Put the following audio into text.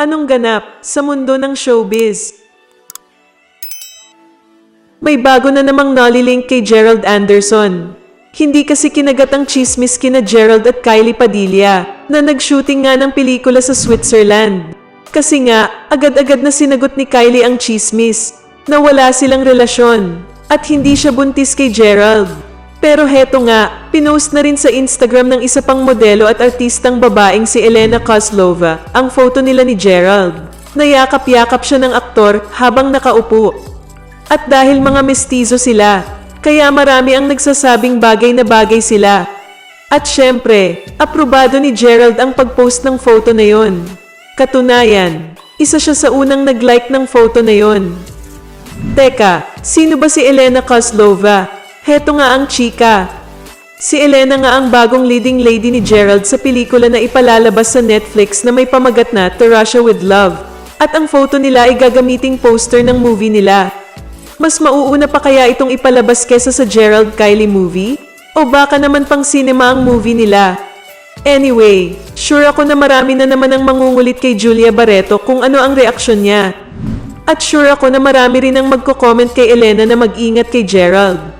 Anong ganap sa mundo ng showbiz? May bago na namang nolilink kay Gerald Anderson. Hindi kasi kinagat ang chismis kina Gerald at Kylie Padilla na nag-shooting nga ng pelikula sa Switzerland. Kasi nga, agad-agad na sinagot ni Kylie ang chismis na wala silang relasyon at hindi siya buntis kay Gerald. Pero heto nga, pinost na rin sa Instagram ng isa pang modelo at artistang babaeng si Elena Kozlova ang photo nila ni Gerald. Nayakap-yakap siya ng aktor habang nakaupo. At dahil mga mestizo sila, kaya marami ang nagsasabing bagay na bagay sila. At syempre, aprobado ni Gerald ang pag-post ng photo na yon. Katunayan, isa siya sa unang nag-like ng photo na yon. Teka, sino ba si Elena Kozlova? Heto nga ang chika. Si Elena nga ang bagong leading lady ni Gerald sa pelikula na ipalalabas sa Netflix na may pamagat na To Russia With Love. At ang photo nila ay gagamiting poster ng movie nila. Mas mauuna pa kaya itong ipalabas kesa sa Gerald Kylie movie? O baka naman pang cinema ang movie nila? Anyway, sure ako na marami na naman ang mangungulit kay Julia Barreto kung ano ang reaksyon niya. At sure ako na marami rin ang magko-comment kay Elena na mag-ingat kay Gerald.